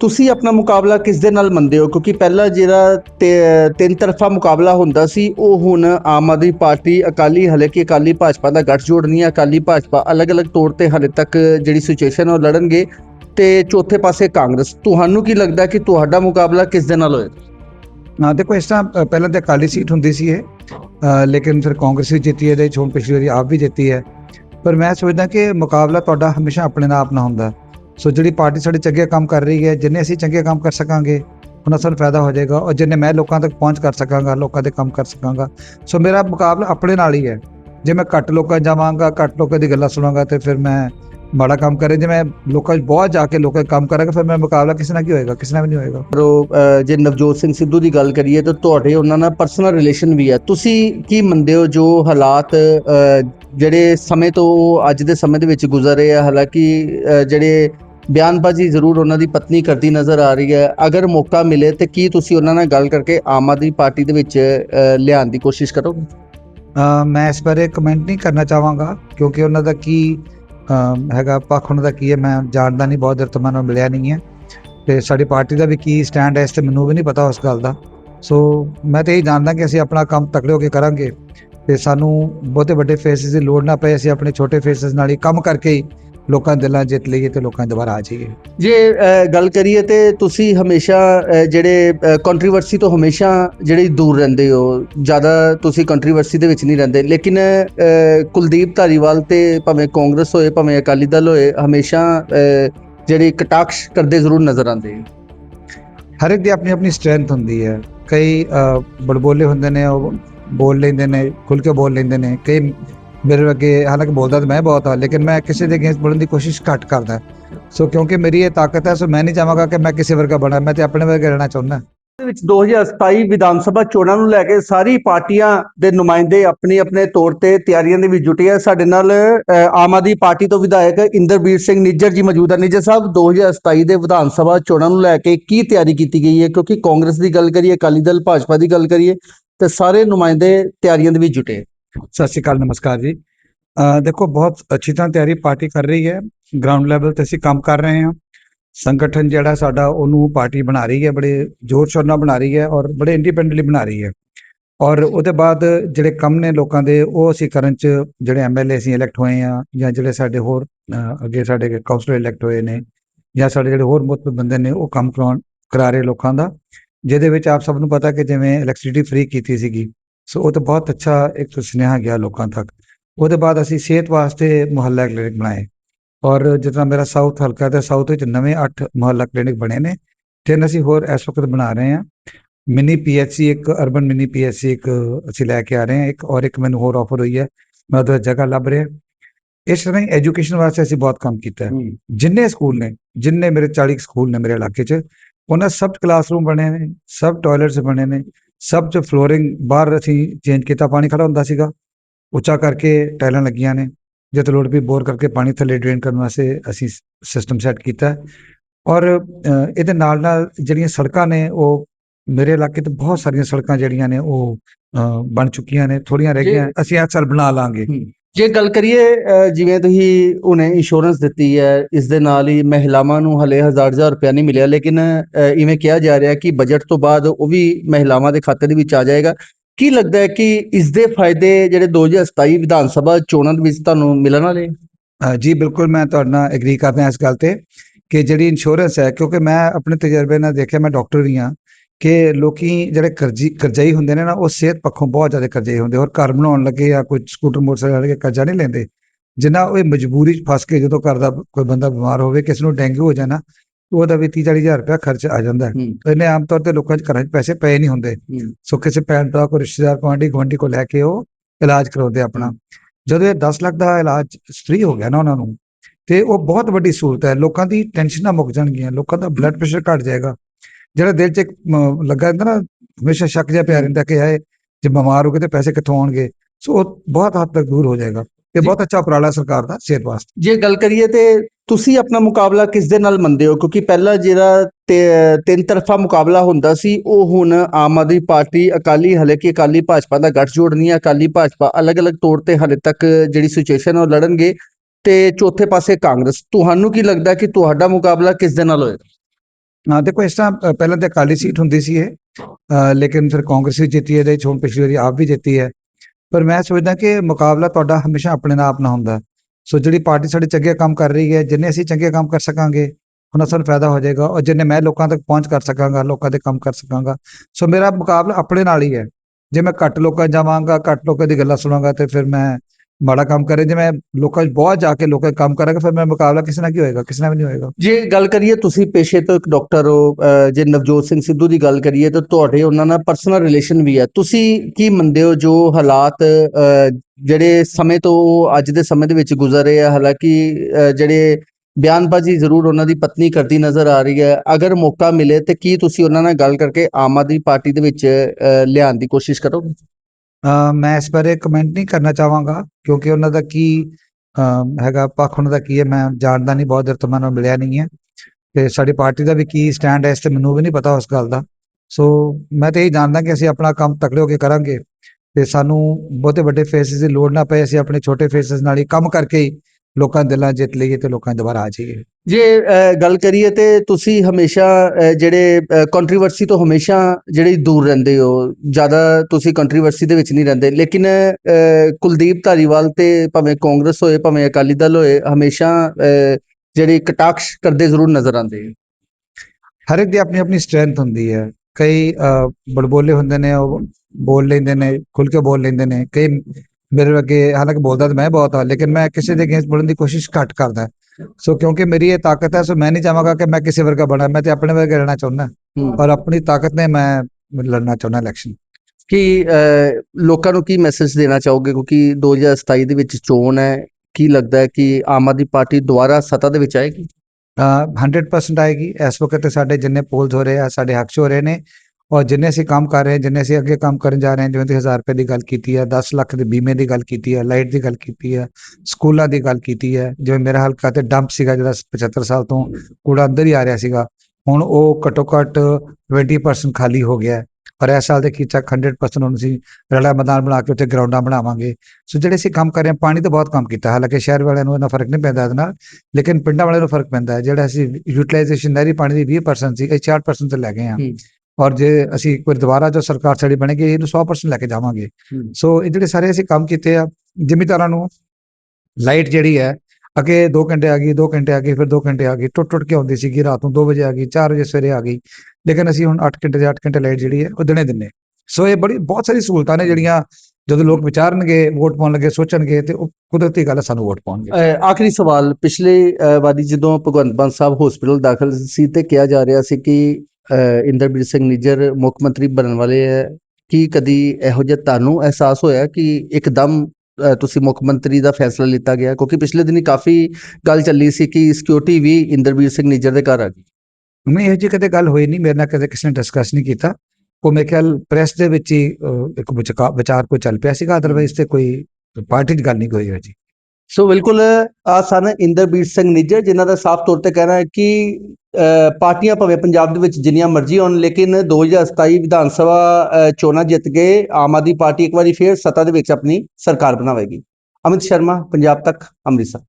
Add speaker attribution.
Speaker 1: ਤੁਸੀਂ ਆਪਣਾ ਮੁਕਾਬਲਾ ਕਿਸ ਦੇ ਨਾਲ ਮੰਨਦੇ ਹੋ? ਕਿਉਂਕਿ ਪਹਿਲਾਂ ਜਿਹੜਾ ਤੇ- ਤਿੰਨ ਤਰਫਾ ਮੁਕਾਬਲਾ ਹੁੰਦਾ ਸੀ, ਉਹ ਹੁਣ ਆਮ ਆਦਮੀ ਪਾਰਟੀ, ਅਕਾਲੀ ਹਲੇ ਕਿ ਅਕਾਲੀ ਭਾਜਪਾ ਦਾ ਗੱਠਜੋੜ ਨਹੀਂ ਹੈ। ਅਕਾਲੀ ਭਾਜਪਾ ਅਲੱਗ-ਅਲੱਗ ਤੌਰ ਤੇ ਹਲੇ ਤੱਕ ਜਿਹੜੀ ਸਿਚੁਏਸ਼ਨ ਉਹ ਲੜਨਗੇ। ਤੇ ਚੌਥੇ ਪਾਸੇ ਕਾਂਗਰਸ, ਤੁਹਾਨੂੰ ਕੀ ਲੱਗਦਾ ਕਿ ਤੁਹਾਡਾ ਮੁਕਾਬਲਾ ਕਿਸ ਦੇ ਨਾਲ ਹੋਏਗਾ
Speaker 2: ਨਾ, ਦੇਖੋ, ਇਸ ਤਰ੍ਹਾਂ ਪਹਿਲਾਂ ਤੇ ਅਕਾਲੀ ਸੀਟ ਹੁੰਦੀ ਸੀ ਇਹ। ਲੇਕਿਨ ਫਿਰ ਕਾਂਗਰਸ ਵੀ ਜਿੱਤੀ ਇਹਦੇ 'ਚ ਹੁਣ ਪਿਛਲੀ ਵਾਰੀ ਆਪ ਵੀ ਜਿੱਤੀ ਹੈ। ਪਰ ਮੈਂ ਸੋਚਦਾ ਕਿ ਮੁਕਾਬਲਾ ਤੁਹਾਡਾ ਹਮੇਸ਼ਾ ਆਪਣੇ ਨਾਲ ਆਪਣਾ ਹੁੰਦਾ ਸੋ ਜਿਹੜੀ ਪਾਰਟੀ ਸਾਡੇ ਚੰਗੇ ਕੰਮ ਕਰ ਰਹੀ ਹੈ, ਜਿੰਨੇ ਅਸੀਂ ਚੰਗੇ ਕੰਮ ਕਰ ਸਕਾਂਗੇ, ਉਹਨਾਂ ਸਾਨੂੰ ਫਾਇਦਾ ਹੋ ਜਾਏਗਾ ਔਰ ਜਿੰਨੇ ਮੈਂ ਲੋਕਾਂ ਤੱਕ ਪਹੁੰਚ ਕਰ ਸਕਾਂਗਾ, ਲੋਕਾਂ ਦੇ ਕੰਮ ਕਰ ਸਕਾਂਗਾ। ਸੋ ਮੇਰਾ ਮੁਕਾਬਲਾ ਆਪਣੇ ਨਾਲ ਹੀ ਹੈ। ਜੇ ਮੈਂ ਘੱਟ ਲੋਕਾਂ ਜਾਵਾਂਗਾ, ਘੱਟ ਲੋਕਾਂ ਦੀ ਗੱਲਾਂ ਸੁਣਾਂਗਾ, ਤੇ ਫਿਰ ਮੈਂ ਮਾੜਾ ਕੰਮ ਕਰੇ। ਜੇ ਮੈਂ ਲੋਕਾਂ 'ਚ ਬਹੁਤ ਜਾ ਕੇ ਲੋਕਾਂ 'ਚ ਕੰਮ ਕਰਾਂਗਾ, ਫਿਰ ਮੇਰਾ ਮੁਕਾਬਲਾ ਕਿਸੇ ਨਾਲ ਕੀ ਹੋਏਗਾ? ਕਿਸੇ ਨਾਲ ਵੀ ਨਹੀਂ ਹੋਏਗਾ।
Speaker 1: ਪਰ ਜੇ ਨਵਜੋਤ ਸਿੰਘ ਸਿੱਧੂ ਦੀ ਗੱਲ ਕਰੀਏ, ਤਾਂ ਤੁਹਾਡੇ ਉਹਨਾਂ ਨਾਲ ਪਰਸਨਲ ਰਿਲੇਸ਼ਨ ਵੀ ਹੈ ਤੁਸੀਂ ਕੀ ਮੰਨਦੇ ਹੋ ਜੋ ਹਾਲਾਤ ਜਿਹੜੇ ਸਮੇਂ ਤੋਂ ਉਹ ਅੱਜ ਦੇ ਸਮੇਂ ਦੇ ਵਿੱਚ ਗੁਜ਼ਰ ਰਹੇ ਆ? ਹਾਲਾਂਕਿ ਜਿਹੜੇ ਬਿਆਨਬਾਜ਼ੀ ਜ਼ਰੂਰ ਉਹਨਾਂ ਦੀ ਪਤਨੀ ਕਰਦੀ ਨਜ਼ਰ ਆ ਰਹੀ ਹੈ। ਅਗਰ ਮੌਕਾ ਮਿਲੇ ਤੇ ਕੀ ਤੁਸੀਂ ਉਹਨਾਂ ਨਾਲ ਗੱਲ ਕਰਕੇ ਆਮ ਆਦਮੀ ਪਾਰਟੀ ਦੇ ਵਿੱਚ ਲਿਆਉਣ ਦੀ ਕੋਸ਼ਿਸ਼ ਕਰੋਗੇ?
Speaker 2: ਮੈਂ ਇਸ ਬਾਰੇ ਕਮੈਂਟ ਨਹੀਂ ਕਰਨਾ ਚਾਹਾਂਗਾ, ਕਿਉਂਕਿ ਉਹਨਾਂ ਦਾ ਕੀ ਹੈਗਾ, ਪੱਖ ਉਹਨਾਂ ਦਾ ਕੀ ਹੈ, ਮੈਂ ਜਾਣਦਾ ਨਹੀਂ, ਬਹੁਤ ਦੇਰ ਤੋਂ ਮੈਨੂੰ ਮਿਲਿਆ ਨਹੀਂ ਹੈ। ਤੇ ਸਾਡੀ ਪਾਰਟੀ ਦਾ ਵੀ ਕੀ ਸਟੈਂਡ ਹੈ, ਇਸ ਤੇ ਮੈਨੂੰ ਵੀ ਨਹੀਂ ਪਤਾ ਉਸ ਗੱਲ ਦਾ। ਸੋ ਮੈਂ ਤੇ ਇਹ ਜਾਣਦਾ ਕਿ ਅਸੀਂ ਆਪਣਾ ਕੰਮ ਤਕੜੇ ਹੋ ਕੇ ਕਰਾਂਗੇ। ਤੇ ਸਾਨੂੰ ਬਹੁਤੇ ਵੱਡੇ ਫੇਸਿਸ ਦੀ ਲੋੜ ਨਾ ਪਏ ਅਸੀਂ ਆਪਣੇ ਛੋਟੇ ਫੇਸਿਸ ਨਾਲ ਹੀ ਕੰਮ ਕਰਕੇ ਹੀ ਲੋਕਾਂ ਦੇ ਦਿਲਾਂ ਜਿੱਤ ਲਈਏ ਤੇ ਲੋਕਾਂ ਦੁਬਾਰਾ ਆ ਜਾਈਏ।
Speaker 1: ਜੇ ਗੱਲ ਕਰੀਏ ਤੇ ਤੁਸੀਂ ਹਮੇਸ਼ਾ ਜਿਹੜੇ ਕੰਟਰੋਵਰਸੀ ਤੋਂ ਹਮੇਸ਼ਾ ਜਿਹੜੇ ਦੂਰ ਰਹਿੰਦੇ ਹੋ ਜ਼ਿਆਦਾ ਤੁਸੀਂ ਕੰਟਰੋਵਰਸੀ ਦੇ ਵਿੱਚ ਨਹੀਂ ਰਹਿੰਦੇ ਲੇਕਿਨ ਕੁਲਦੀਪ ਧਾਰੀਵਾਲ ਤੇ ਭਾਵੇਂ ਕਾਂਗਰਸ ਹੋਏ ਭਾਵੇਂ ਅਕਾਲੀ ਦਲ ਹੋਏ ਹਮੇਸ਼ਾ ਜਿਹੜੀ ਕਟਾਕਸ਼ ਕਰਦੇ ਜ਼ਰੂਰ ਨਜ਼ਰ ਆਉਂਦੇ
Speaker 2: ਹਰ ਇੱਕ ਦੀ ਆਪਣੀ ਆਪਣੀ ਸਟਰੈਂਥ ਹੁੰਦੀ ਹੈ। ਕਈ ਬੜਬੋਲੇ ਹੁੰਦੇ ਨੇ ਉਹ ਬੋਲ ਲੈਂਦੇ ਨੇ ਖੁੱਲ ਕੇ ਬੋਲ ਲੈਂਦੇ ਨੇ। ਕਈ ਮੇਰੇ ਅੱਗੇ ਹਾਲਾਂਕਿ ਬੋਲਦਾ ਤਾਂ ਮੈਂ ਬਹੁਤ ਹਾਂ ਲੇਕਿਨ ਮੈਂ ਕਿਸੇ ਦੇ ਅਗੇਂਸਟ ਬੋਲਣ ਦੀ ਕੋਸ਼ਿਸ਼ ਘੱਟ ਕਰਦਾ। ਸੋ ਕਿਉਂਕਿ ਮੇਰੀ ਇਹ ਤਾਕਤ ਹੈ ਸੋ ਮੈਂ ਨਹੀਂ ਚਾਹਾਂਗਾ ਕਿ ਮੈਂ ਕਿਸੇ ਵਰਗਾ ਬਣਾ, ਮੈਂ ਤੇ ਆਪਣੇ ਵਰਗਾ ਰਹਿਣਾ ਚਾਹੁੰਦਾ।
Speaker 1: ਦੇ ਵਿੱਚ 2027 ਵਿਧਾਨ ਸਭਾ ਚੋਣਾਂ ਨੂੰ ਲੈ ਕੇ ਸਾਰੀ ਪਾਰਟੀਆਂ ਦੇ ਨੁਮਾਇੰਦੇ ਆਪਣੀ ਆਪਣੇ ਤੌਰ ਤੇ ਤਿਆਰੀਆਂ ਦੇ ਵਿੱਚ ਜੁਟੇ ਆ। ਸਾਡੇ ਨਾਲ ਆਮ ਆਦਮੀ ਪਾਰਟੀ ਤੋਂ ਵਿਧਾਇਕ ਇੰਦਰਬੀਰ ਸਿੰਘ ਨਿੱਜਰ ਜੀ ਮੌਜੂਦ ਹਨ ਨਿੱਜਰ ਸਾਹਿਬ 2027 ਦੇ ਵਿਧਾਨ ਸਭਾ ਚੋਣਾਂ ਨੂੰ ਲੈ ਕੇ ਕੀ ਤਿਆਰੀ ਕੀਤੀ ਗਈ ਹੈ? ਕਿਉਂਕਿ ਕਾਂਗਰਸ ਦੀ ਗੱਲ ਕਰੀਏ, ਅਕਾਲੀ ਦਲ, ਭਾਜਪਾ ਦੀ ਗੱਲ ਕਰੀਏ ਤੇ ਸਾਰੇ ਨੁਮਾਇੰਦੇ ਤਿਆਰੀਆਂ ਦੇ ਵਿੱਚ ਜੁਟੇ।
Speaker 2: ਸਤਿ ਸ਼੍ਰੀ ਅਕਾਲ, ਨਮਸਕਾਰ ਜੀ। ਦੇਖੋ, ਬਹੁਤ ਅੱਛੀ ਤਰ੍ਹਾਂ ਤਿਆਰੀ ਪਾਰਟੀ ਕਰ ਰਹੀ ਹੈ। ਗਰਾਊਂਡ ਲੈਵਲ ਤੇ ਅਸੀਂ ਕੰਮ ਕਰ ਰਹੇ ਹਾਂ। ਸੰਗਠਨ ਜਿਹੜਾ ਸਾਡਾ, ਉਹਨੂੰ ਪਾਰਟੀ ਬਣਾ ਰਹੀ ਹੈ, ਬੜੇ ਜ਼ੋਰ ਸ਼ੋਰ ਨਾਲ ਬਣਾ ਰਹੀ ਹੈ ਔਰ ਬੜੇ ਇੰਡੀਪੈਂਡੈਂਟਲੀ ਬਣਾ ਰਹੀ ਹੈ। ਔਰ ਉਹਦੇ ਬਾਅਦ ਜਿਹੜੇ ਕੰਮ ਨੇ ਲੋਕਾਂ ਦੇ, ਉਹ ਅਸੀਂ ਕਰਨ ਚ ਜਿਹੜੇ ਐਮਐਲਏ ਅਸੀਂ ਇਲੈਕਟ ਹੋਏ ਆ ਜਾਂ ਜਿਹੜੇ ਸਾਡੇ ਹੋਰ ਅੱਗੇ ਸਾਡੇ ਕਾਉਂਸਲਰ ਇਲੈਕਟ ਹੋਏ ਨੇ ਜਾਂ ਸਾਡੇ ਜਿਹੜੇ ਹੋਰ ਮੁੱਖ ਬੰਦੇ ਨੇ, ਉਹ ਕੰਮ ਕਰਾਉਣ, ਕਰਾ ਰਹੇ ਲੋਕਾਂ ਦਾ। ਜਿਹਦੇ ਵਿੱਚ ਆਪ ਸਭ ਨੂੰ ਪਤਾ ਕਿ ਜਿਵੇਂ ਇਲੈਕਟ੍ਰਿਸਿਟੀ ਫ੍ਰੀ ਕੀਤੀ ਸੀਗੀ ਸੋ ਉਹ ਤਾਂ ਬਹੁਤ ਅੱਛਾ ਇੱਕ ਸੁਨੇਹਾ ਗਿਆ ਲੋਕਾਂ ਤੱਕ। ਉਹਦੇ ਬਾਅਦ ਅਸੀਂ ਸਿਹਤ ਵਾਸਤੇ ਮੁਹੱਲਾ ਕਲੀਨਿਕ ਬਣਾਏ। ਔਰ ਜਿੱਦਾਂ ਮੇਰਾ ਸਾਊਥ ਹਲਕਾ ਤੇ ਸਾਊਥ ਵਿੱਚ ਨਵੇਂ 8 ਮੁਹੱਲਾ ਕਲੀਨਿਕ ਬਣੇ ਨੇ ਤਿੰਨ ਅਸੀਂ ਹੋਰ ਇਸ ਵਕਤ ਬਣਾ ਰਹੇ ਹਾਂ। ਮਿਨੀ ਪੀਐਚਸੀ ਇੱਕ ਅਰਬਨ ਮਿਨੀ ਪੀਐਚਸੀ ਇੱਕ ਅਸੀਂ ਲੈ ਕੇ ਆ ਰਹੇ ਹਾਂ ਇੱਕ ਔਰ ਇੱਕ ਮੈਨੂੰ ਹੋਰ ਆਫਰ ਹੋਈ ਹੈ ਮੈਂ ਉਹਦਾ ਜਗ੍ਹਾ ਲੱਭ ਰਿਹਾ। ਇਸ ਤਰ੍ਹਾਂ ਹੀ ਐਜੂਕੇਸ਼ਨ ਵਾਸਤੇ ਅਸੀਂ ਬਹੁਤ ਕੰਮ ਕੀਤਾ ਹੈ। ਜਿੰਨੇ ਸਕੂਲ ਨੇ ਜਿੰਨੇ ਮੇਰੇ 40 ਸਕੂਲ ਨੇ ਮੇਰੇ ਇਲਾਕੇ 'ਚ ਉਹਨਾਂ ਸਭ ਕਲਾਸਰੂਮ ਬਣੇ ਨੇ ਸਭ ਟਾਇਲਟਸ ਬਣੇ ਨੇ ਸਭ 'ਚ ਫਲੋਰਿੰਗ ਬਾਹਰ ਅਸੀਂ ਚੇਂਜ ਕੀਤਾ ਪਾਣੀ ਖੜਾ ਹੁੰਦਾ ਸੀਗਾ ਉੱਚਾ ਕਰਕੇ ਟਾਇਲਾਂ ਲੱਗੀਆਂ ਨੇ ਜੇ ਤੇ ਲੋੜ ਵੀ ਬੋਰ ਕਰਕੇ ਪਾਣੀ ਥੱਲੇ ਡਰੇਨ ਕਰਨ ਵਾਸਤੇ ਅਸੀਂ ਸਿਸਟਮ ਸੈੱਟ ਕੀਤਾ। ਔਰ ਇਹਦੇ ਨਾਲ ਨਾਲ ਜਿਹੜੀਆਂ ਸੜਕਾਂ ਨੇ ਉਹ ਮੇਰੇ ਇਲਾਕੇ ਤੇ ਬਹੁਤ ਸਾਰੀਆਂ ਸੜਕਾਂ ਜਿਹੜੀਆਂ ਨੇ ਉਹ ਬਣ ਚੁੱਕੀਆਂ ਨੇ ਥੋੜੀਆਂ ਰਹਿ। ਗਈਆਂ ਅਸੀਂ ਇਸ ਸਾਲ ਬਣਾ ਲਾਂਗੇ
Speaker 1: ਜੇ ਗੱਲ ਕਰੀਏ ਜਿਵੇਂ ਤੁਸੀਂ ਉਹਨੇ ਇੰਸ਼ੋਰੈਂਸ ਦਿੱਤੀ ਹੈ, ਇਸ ਦੇ ਨਾਲ ਹੀ ਮਹਿਲਾਵਾਂ ਨੂੰ ਹਲੇ ਹਜ਼ਾਰ ਹਜ਼ਾਰ ਰੁਪਇਆ ਨਹੀਂ ਮਿਲਿਆ, ਲੇਕਿਨ ਇਵੇਂ ਕਿਹਾ ਜਾ ਰਿਹਾ ਕਿ ਬਜਟ ਤੋਂ ਬਾਅਦ ਉਹ ਵੀ ਮਹਿਲਾਵਾਂ ਦੇ ਖਾਤੇ ਦੇ ਵਿੱਚ ਆ ਜਾਏਗਾ। ਕੀ ਲੱਗਦਾ ਹੈ ਕਿ ਇਸ ਦੇ ਫਾਇਦੇ ਜਿਹੜੇ 2027 ਵਿਧਾਨ ਸਭਾ ਚੋਣਾਂ ਦੇ ਵਿੱਚ ਤੁਹਾਨੂੰ ਮਿਲਣ ਵਾਲੇ?
Speaker 2: ਜੀ, ਬਿਲਕੁਲ ਮੈਂ ਤੁਹਾਡੇ ਨਾਲ ਐਗਰੀ ਕਰਦਾ ਇਸ ਗੱਲ ਤੇ ਕਿ ਜਿਹੜੀ ਇੰਸ਼ੋਰੈਂਸ ਹੈ, ਕਿਉਂਕਿ ਮੈਂ ਆਪਣੇ ਤਜਰਬੇ ਨਾਲ ਦੇਖਿਆ, ਮੈਂ ਡਾਕਟਰ ਵੀ ਹਾਂ ਕਿ ਲੋਕੀ ਜਿਹੜੇ ਕਰਜ਼ੀ ਕਰਜ਼ਾਈ ਹੁੰਦੇ ਨੇ ਨਾ ਉਹ ਸਿਹਤ ਪੱਖੋਂ ਬਹੁਤ ਜ਼ਿਆਦਾ ਕਰਜ਼ਾਈ ਹੁੰਦੇ ਔਰ ਘਰ ਬਣਾਉਣ ਲੱਗੇ ਜਾਂ ਕੋਈ ਸਕੂਟਰ ਮੋਟਰਸਾਈਕਲ ਲੈ ਕੇ ਕਰਜ਼ਾ ਨਹੀਂ ਲੈਂਦੇ। ਜਿੰਨਾ ਉਹ ਮਜਬੂਰੀ 'ਚ ਫਸ ਕੇ ਜਦੋਂ ਘਰ ਦਾ ਕੋਈ ਬੰਦਾ ਬਿਮਾਰ ਹੋਵੇ ਕਿਸੇ ਨੂੰ ਡੇਂਗੂ ਹੋ ਜਾਣਾ ਉਹਦਾ ਵੀ 30 40 ਹਜ਼ਾਰ ਰੁਪਇਆ ਖਰਚ ਆ ਜਾਂਦਾ ਇਹਨੇ ਆਮ ਤੌਰ ਤੇ ਲੋਕਾਂ 'ਚ ਘਰਾਂ 'ਚ ਪੈਸੇ ਪਏ ਨਹੀਂ ਹੁੰਦੇ। ਸੋ ਕਿਸੇ ਭੈਣ ਭਰਾ ਕੋਈ ਰਿਸ਼ਤੇਦਾਰ ਗੁਆਂਢੀ ਗੁਆਂਢੀ ਕੋ ਲੈ ਕੇ ਉਹ ਇਲਾਜ ਕਰਾਉਂਦੇ ਆਪਣਾ। ਜਦੋਂ ਇਹ 10 ਲੱਖ ਦਾ ਇਲਾਜ ਫ੍ਰੀ ਹੋ ਗਿਆ ਨਾ ਉਹਨਾਂ ਨੂੰ ਤੇ ਉਹ ਬਹੁਤ ਵੱਡੀ ਸਹੂਲਤ ਹੈ। ਲੋਕਾਂ ਦੀ ਟੈਨਸ਼ਨਾਂ ਮੁੱਕ ਜਾਣਗੀਆਂ। ਲੋਕਾਂ ਦਾ ਬਲੱਡ ਪ੍ਰੈਸ਼ਰ ਘਟ ਜਾਏਗਾ। ਜਿਹੜਾ ਦਿਲ 'ਚ ਲੱਗਾ ਰਹਿੰਦਾ ਨਾ ਹਮੇਸ਼ਾ ਸ਼ੱਕ ਜਿਹਾ ਪਿਆ ਰਹਿੰਦਾ ਕਿ ਹਾਏ ਜੇ ਬਿਮਾਰ ਹੋ ਗਏ ਤੇ ਪੈਸੇ ਕਿੱਥੋਂ ਆਉਣਗੇ? ਸੋ ਉਹ ਬਹੁਤ ਹੱਦ ਤੱਕ ਦੂਰ ਹੋ ਜਾਏਗਾ ਇਹ। ਬਹੁਤ ਅੱਛਾ ਉਪਰਾਲਾ ਸਰਕਾਰ ਦਾ ਸਿਹਤ ਵਾਸਤੇ।
Speaker 1: ਜੇ ਗੱਲ ਕਰੀਏ ਤੇ ਤੁਸੀਂ ਆਪਣਾ ਮੁਕਾਬਲਾ ਕਿਸ ਦੇ ਨਾਲ ਮੰਨਦੇ ਹੋ? ਕਿਉਂਕਿ ਪਹਿਲਾਂ ਜਿਹੜਾ ਤਿੰਨ ਤਰਫਾ ਮੁਕਾਬਲਾ ਹੁੰਦਾ ਸੀ ਉਹ ਹੁਣ ਆਮ ਆਦਮੀ ਪਾਰਟੀ ਅਕਾਲੀ ਹਲੇ ਕਿ ਅਕਾਲੀ ਭਾਜਪਾ ਦਾ ਗੱਠਜੋੜ ਨਹੀਂ ਹੈ। ਅਕਾਲੀ ਭਾਜਪਾ ਅਲੱਗ-ਅਲੱਗ ਤੌਰ ਤੇ ਹਲੇ ਤੱਕ ਜਿਹੜੀ ਸਿਚੁਏਸ਼ਨ ਉਹ ਲੜਨਗੇ ਤੇ ਚੌਥੇ ਪਾਸੇ ਕਾਂਗਰਸ। ਤੁਹਾਨੂੰ ਕੀ ਲੱਗਦਾ ਕਿ ਤੁਹਾਡਾ ਮੁਕਾਬਲਾ ਕਿਸ ਦੇ ਨਾਲ ਹੋਏਗਾ?
Speaker 2: ਦੇਖੋ, ਇਸ ਤਰ੍ਹਾਂ ਪਹਿਲਾਂ ਤੇ ਅਕਾਲੀ ਸੀਟ ਹੁੰਦੀ ਸੀ ਇਹ ਲੇਕਿਨ ਫਿਰ ਕਾਂਗਰਸ ਵੀ ਜਿੱਤੀ ਹੈ ਇਹਦੇ 'ਚ ਹੁਣ ਪਿਛਲੀ ਵਾਰੀ ਆਪ ਵੀ ਜਿੱਤੀ ਹੈ। ਪਰ ਮੈਂ ਸੋਚਦਾ ਕਿ ਮੁਕਾਬਲਾ ਤੁਹਾਡਾ ਹਮੇਸ਼ਾ ਆਪਣੇ ਨਾਲ ਆਪਣਾ ਹੁੰਦਾ ਸੋ ਜਿਹੜੀ ਪਾਰਟੀ ਸਾਡੇ ਚੰਗੇ ਕੰਮ ਕਰ ਰਹੀ ਹੈ, ਜਿੰਨੇ ਅਸੀਂ ਚੰਗੇ ਕੰਮ ਕਰ ਸਕਾਂਗੇ ਉਹਨਾਂ ਸਾਨੂੰ ਫਾਇਦਾ ਹੋ ਜਾਏਗਾ ਔਰ ਜਿੰਨੇ ਮੈਂ ਲੋਕਾਂ ਤੱਕ ਪਹੁੰਚ ਕਰ ਸਕਾਂਗਾ, ਲੋਕਾਂ ਦੇ ਕੰਮ ਕਰ ਸਕਾਂਗਾ। ਸੋ ਮੇਰਾ ਮੁਕਾਬਲਾ ਆਪਣੇ ਨਾਲ ਹੀ ਹੈ। ਜੇ ਮੈਂ ਘੱਟ ਲੋਕਾਂ ਜਾਵਾਂਗਾ, ਘੱਟ ਲੋਕਾਂ ਦੀ ਗੱਲਾਂ ਸੁਣਾਂਗਾ, ਤੇ ਫਿਰ ਮੈਂ ਮਾੜਾ ਕੰਮ ਕਰੇ, ਜੇ ਮੈਂ ਲੋਕਾਂ 'ਚ ਬਹੁਤ ਜਾ ਕੇ ਲੋਕਾਂ 'ਚ ਕੰਮ ਕਰਾਂਗਾ, ਫਿਰ ਮੇਰਾ ਮੁਕਾਬਲਾ ਕਿਸੇ ਨਾਲ ਕੀ ਹੋਏਗਾ, ਕਿਸੇ ਨਾਲ ਵੀ ਨਹੀਂ ਹੋਏਗਾ।
Speaker 1: ਜੇ ਗੱਲ ਕਰੀਏ ਤੁਸੀਂ ਪੇਸ਼ੇ ਤੋਂ ਇੱਕ ਡਾਕਟਰ ਹੋ ਜੇ ਨਵਜੋਤ ਸਿੰਘ ਸਿੱਧੂ ਦੀ ਗੱਲ ਕਰੀਏ, ਤਾਂ ਤੁਹਾਡੇ ਉਹਨਾਂ ਨਾਲ ਪਰਸਨਲ ਰਿਲੇਸ਼ਨ ਵੀ ਹੈ ਤੁਸੀਂ ਕੀ ਮੰਨਦੇ ਹੋ ਜੋ ਹਾਲਾਤ ਜਿਹੜੇ ਸਮੇਂ ਤੋਂ ਅੱਜ ਦੇ ਸਮੇਂ ਦੇ ਵਿੱਚ ਗੁਜ਼ਰ ਰਹੇ ਆ? ਹਾਲਾਂਕਿ ਜਿਹੜੇ ਬਿਆਨਬਾਜ਼ੀ ਜ਼ਰੂਰ ਉਹਨਾਂ ਦੀ ਪਤਨੀ ਕਰਦੀ ਨਜ਼ਰ ਆ ਰਹੀ ਹੈ। ਅਗਰ ਮੌਕਾ ਮਿਲੇ, ਤੇ ਕੀ ਤੁਸੀਂ ਉਹਨਾਂ ਨਾਲ ਗੱਲ ਕਰਕੇ ਆਮ ਆਦਮੀ ਪਾਰਟੀ ਦੇ ਵਿੱਚ ਲਿਆਉਣ ਦੀ ਕੋਸ਼ਿਸ਼ ਕਰੋਗੇ?
Speaker 2: ਮੈਂ ਇਸ ਬਾਰੇ ਕਮੈਂਟ ਨਹੀਂ ਕਰਨਾ ਚਾਹਾਂਗਾ, ਕਿਉਂਕਿ ਉਹਨਾਂ ਦਾ ਕੀ ਹੈਗਾ ਪੱਖ, ਉਹਨਾਂ ਦਾ ਕੀ ਹੈ, ਮੈਂ ਜਾਣਦਾ ਨਹੀਂ, ਬਹੁਤ ਦੇਰ ਤੋਂ ਮੈਨੂੰ ਮਿਲਿਆ ਨਹੀਂ ਹੈ। ਤੇ ਸਾਡੀ ਪਾਰਟੀ ਦਾ ਵੀ ਕੀ ਸਟੈਂਡ ਹੈ, ਇਸ ਤੇ ਮੈਨੂੰ ਵੀ ਨਹੀਂ ਪਤਾ ਉਸ ਗੱਲ ਦਾ। ਸੋ ਮੈਂ ਤੇ ਇਹ ਜਾਣਦਾ ਕਿ ਅਸੀਂ ਆਪਣਾ ਕੰਮ ਤਕੜੇ ਹੋ ਕੇ ਕਰਾਂਗੇ। ਤੇ ਸਾਨੂੰ ਬਹੁਤੇ ਵੱਡੇ ਫੇਸਿਸ ਦੀ ਲੋੜ ਨਾ ਪਏ, ਅਸੀਂ ਆਪਣੇ ਛੋਟੇ ਫੇਸਿਸ ਨਾਲ ਹੀ ਕੰਮ ਕਰਕੇ ਹੀ ਲੋਕਾਂ ਦੇ ਦਿਲਾਂ ਜਿੱਤ ਲਈਏ ਤੇ ਲੋਕਾਂ 'ਚ ਦੁਬਾਰਾ ਆ ਜਾਈਏ।
Speaker 1: ਜੇ ਗੱਲ ਕਰੀਏ ਤੇ ਤੁਸੀਂ ਹਮੇਸ਼ਾ ਜਿਹੜੇ ਕੰਟਰੋਵਰਸੀ ਤੋਂ ਹਮੇਸ਼ਾ ਜਿਹੜੇ ਦੂਰ ਰਹਿੰਦੇ ਹੋ ਜ਼ਿਆਦਾ ਤੁਸੀਂ ਕੰਟਰੋਵਰਸੀ ਦੇ ਵਿੱਚ ਨਹੀਂ ਰਹਿੰਦੇ ਲੇਕਿਨ ਕੁਲਦੀਪ ਧਾਰੀਵਾਲ ਤੇ ਭਾਵੇਂ ਕਾਂਗਰਸ ਹੋਏ ਭਾਵੇਂ ਅਕਾਲੀ ਦਲ ਹੋਏ ਹਮੇਸ਼ਾ ਜਿਹੜੀ ਕਟਾਕਸ਼ ਕਰਦੇ ਜ਼ਰੂਰ ਨਜ਼ਰ ਆਉਂਦੇ ਹੈ
Speaker 2: ਹਰ ਇੱਕ ਦੀ ਆਪਣੀ ਆਪਣੀ ਸਟਰੈਂਥ ਹੁੰਦੀ ਹੈ। ਕਈ ਬੜਬੋਲੇ ਹੁੰਦੇ ਨੇ ਉਹ ਬੋਲ ਲੈਂਦੇ ਨੇ ਖੁੱਲ ਕੇ ਬੋਲ ਲੈਂਦੇ ਨੇ ਕਈ ਮੇਰੇ ਅੱਗੇ ਹਾਲਾਂਕਿ ਬੋਲਦਾ ਤਾਂ ਮੈਂ ਬਹੁਤ ਹਾਂ ਲੇਕਿਨ ਮੈਂ ਕਿਸੇ ਦੇ ਅਗੇਂਸਟ ਬੋਲਣ ਦੀ ਕੋਸ਼ਿਸ਼ ਘੱਟ ਕਰਦਾ। ਸੋ ਕਿਉਂਕਿ ਮੇਰੀ ਇਹ ਤਾਕਤ ਹੈ ਸੋ ਮੈਂ ਨਹੀਂ ਚਾਹਾਂਗਾ ਕਿ ਮੈਂ ਕਿਸੇ ਵਰਗਾ ਬਣਾ ਮੈਂ ਤੇ ਆਪਣੇ ਵਰਗਾ ਰਹਿਣਾ ਚਾਹੁੰਦਾ। ਔਰ ਆਪਣੀ ਤਾਕਤ ਨੇ ਮੈਂ ਲੜਨਾ ਚਾਹੁੰਦਾ ਇਲੈਕਸ਼ਨ
Speaker 1: ਕਿ ਲੋਕਾਂ ਨੂੰ ਕੀ ਮੈਸੇਜ ਦੇਣਾ ਚਾਹੋਗੇ? ਕਿਉਂਕਿ 2027 ਦੇ ਵਿੱਚ ਚੋਣ ਹੈ ਕੀ ਲੱਗਦਾ ਹੈ ਕਿ ਆਮ ਆਦਮੀ ਪਾਰਟੀ ਦੁਬਾਰਾ ਸੱਤਾ ਦੇ ਵਿੱਚ ਆਏਗੀ?
Speaker 2: ਅ, 100% ਆਏਗੀ। ਇਸ ਵਕਤ ਤੇ ਸਾਡੇ ਜਿੰਨੇ ਪੋਲਸ ਹੋ ਰਹੇ ਆ ਸਾਡੇ ਹੱਕ 'ਚ ਹੋ ਰਹੇ ਨੇ। ਔਰ ਜਿੰਨੇ ਅਸੀਂ ਕੰਮ ਕਰ ਰਹੇ ਹਾਂ ਜਿੰਨੇ ਅਸੀਂ ਅੱਗੇ ਕੰਮ ਕਰਨ ਜਾ ਰਹੇ ਹਾਂ, ਜਿਵੇਂ ਤੁਸੀਂ 1000 ਰੁਪਏ ਦੀ ਗੱਲ ਕੀਤੀ ਹੈ 10 ਲੱਖ ਦੇ ਬੀਮੇ ਦੀ ਗੱਲ ਕੀਤੀ ਹੈ, ਲਾਈਟ ਦੀ ਗੱਲ ਕੀਤੀ ਹੈ, ਸਕੂਲਾਂ ਦੀ ਗੱਲ ਕੀਤੀ ਹੈ, ਜਿਵੇਂ ਮੇਰਾ ਹਲਕਾ ਤੇ ਡੰਪ ਸੀਗਾ ਜਿਹੜਾ 75 ਸਾਲ ਤੋਂ ਕੂੜਾ ਅੰਦਰ ਹੀ ਆ ਰਿਹਾ ਸੀਗਾ, ਹੁਣ ਉਹ ਘੱਟੋ ਘੱਟ 20% ਖਾਲੀ ਹੋ ਗਿਆ ਹੈ। ਔਰ ਇਸ ਸਾਲ ਦੇ ਕੀਚਾ 100% ਹੁਣ ਅਸੀਂ ਰਲਾ ਮੈਦਾਨ ਬਣਾ ਕੇ ਉੱਥੇ ਗਰਾਊਂਡਾਂ ਬਣਾਵਾਂਗੇ। ਸੋ ਜਿਹੜੇ ਅਸੀਂ ਕੰਮ ਕਰ ਰਹੇ ਹਾਂ, ਪਾਣੀ ਤਾਂ ਬਹੁਤ ਕੰਮ ਕੀਤਾ, ਹਾਲਾਂਕਿ ਸ਼ਹਿਰ ਵਾਲਿਆਂ ਨੂੰ ਇਹਨਾਂ ਫ਼ਰਕ ਨਹੀਂ ਪੈਂਦਾ ਇਹਦੇ ਨਾਲ, ਲੇਕਿਨ ਪਿੰਡਾਂ ਵਾਲਿਆਂ ਨੂੰ ਫ਼ਰਕ ਪੈਂਦਾ ਹੈ। ਜਿਹੜਾ ਅਸੀਂ ਯੂਟਿਲਾਈਜੇਸ਼ਨ ਨਹਿਰੀ ਪਾਣੀ ਦੀ 20% ਸੀ ਇਹ 60% ਤੇ ਲੈ ਗਏ ਹਾਂ। ਔਰ ਜੇ ਅਸੀਂ ਇੱਕ ਵਾਰ ਦੁਬਾਰਾ ਜੋ ਸਰਕਾਰ ਸਾਡੀ ਬਣੇਗੀ ਇਹਨੂੰ 100% ਲੈ ਕੇ ਜਾਵਾਂਗੇ। ਸੋ ਇਹ ਜਿਹੜੇ ਸਾਰੇ ਅਸੀਂ ਕੰਮ ਕੀਤੇ ਆ ਜ਼ਿਮੀਦਾਰਾਂ ਨੂੰ ਲਾਈਟ ਜਿਹੜੀ ਹੈ ਅੱਗੇ 2 ਘੰਟੇ ਆ ਗਈ 2 ਘੰਟੇ ਆ ਗਈ ਫਿਰ 2 ਘੰਟੇ ਆ ਗਈ ਟੁੱਟ ਟੁੱਟ ਕੇ ਆਉਂਦੀ ਸੀਗੀ ਰਾਤ ਨੂੰ 2 ਵਜੇ ਆ ਗਈ 4 ਵਜੇ ਸਵੇਰੇ ਆ ਗਈ। ਲੇਕਿਨ ਅਸੀਂ ਹੁਣ 8 ਘੰਟੇ ਦੇ 8 ਘੰਟੇ ਲਾਈਟ ਜਿਹੜੀ ਹੈ ਉਹ ਦਿਨੇ ਦਿਨੇ ਸੋ ਇਹ ਬੜੀ ਬਹੁਤ ਸਾਰੀ ਸਹੂਲਤਾਂ ਨੇ ਜਿਹੜੀਆਂ ਜਦੋਂ ਲੋਕ ਵਿਚਾਰਨਗੇ ਵੋਟ ਪਾਉਣ ਲੱਗੇ ਸੋਚਣਗੇ ਤੇ ਉਹ ਕੁਦਰਤੀ ਗੱਲ ਸਾਨੂੰ ਵੋਟ ਪਾਉਣਗੇ।
Speaker 1: ਆਖਰੀ ਸਵਾਲ ਪਿਛਲੇ ਵਾਰੀ ਜਦੋਂ ਭਗਵੰਤ ਮਾਨ ਸਾਹਿਬ ਹਸਪੀਟਲ ਦਾਖਲ ਸੀ ਤੇ ਕਿਹਾ ਜਾ ਰਿਹਾ ਸੀ ਕਿ ਇੰਦਰਬੀਰ ਸਿੰਘ ਨਿੱਜਰ ਮੁੱਖ ਮੰਤਰੀ ਬਣਨ ਵਾਲੇ ਹੈ। ਕੀ ਕਦੀ ਇਹੋ ਜਿਹਾ ਤੁਹਾਨੂੰ ਅਹਿਸਾਸ ਹੋਇਆ ਕਿ ਇੱਕਦਮ ਤੁਸੀਂ ਮੁੱਖ ਮੰਤਰੀ ਦਾ ਫੈਸਲਾ ਲਿੱਤਾ ਗਿਆ? ਕਿਉਂਕਿ ਪਿਛਲੇ ਦਿਨੀ ਕਾਫੀ ਗੱਲ ਚੱਲੀ ਸੀ ਕਿ ਸਿਕਿਉਰਿਟੀ ਵੀ ਇੰਦਰਬੀਰ ਸਿੰਘ ਨਿੱਜਰ ਦੇ ਘਰ ਆ ਗਈ।
Speaker 2: ਮੈਂ ਇਹੋ ਜਿਹੀ ਕਦੇ ਗੱਲ ਹੋਈ ਨਹੀਂ। ਮੇਰੇ ਨਾਲ ਕਦੇ ਕਿਸੇ ਨੇ ਡਿਸਕਸ ਨਹੀਂ ਕੀਤਾ। ਉਹ ਮੇਰੇ ਖਿਆਲ ਪ੍ਰੈਸ ਦੇ ਵਿੱਚ ਹੀ ਇੱਕ ਵਿਚਕਾ- ਵਿਚਾਰ ਕੋਈ ਚੱਲ ਪਿਆ ਸੀਗਾ। ਅਦਰਵਾਈਜ਼ ਤੇ ਕੋਈ ਪਾਰਟੀ ਦੀ ਗੱਲ ਨਹੀਂ ਹੋਈ ਹੈ ਜੀ।
Speaker 1: ਸੋ ਬਿਲਕੁਲ, ਆ ਸਨ ਇੰਦਰਬੀਰ ਸਿੰਘ ਨਿੱਜਰ, ਜਿਨ੍ਹਾਂ ਦਾ ਸਾਫ਼ ਤੌਰ ਤੇ ਕਹਿਣਾ ਹੈ ਕਿ ਪਾਰਟੀਆਂ ਭਾਵੇਂ ਪੰਜਾਬ ਦੇ ਵਿੱਚ ਜਿੰਨੀਆਂ ਮਰਜ਼ੀ ਹੋਣ, ਲੇਕਿਨ 2027 ਵਿਧਾਨ ਸਭਾ ਚੋਣਾਂ ਜਿੱਤ ਕੇ ਆਮ ਆਦਮੀ ਪਾਰਟੀ ਇੱਕ ਵਾਰੀ ਫੇਰ ਸੱਤਾ ਦੇ ਵਿੱਚ ਆਪਣੀ ਸਰਕਾਰ ਬਣਾਵੇਗੀ। ਅਮਿਤ ਸ਼ਰਮਾ, ਪੰਜਾਬ ਤੱਕ, ਅੰਮ੍ਰਿਤਸਰ।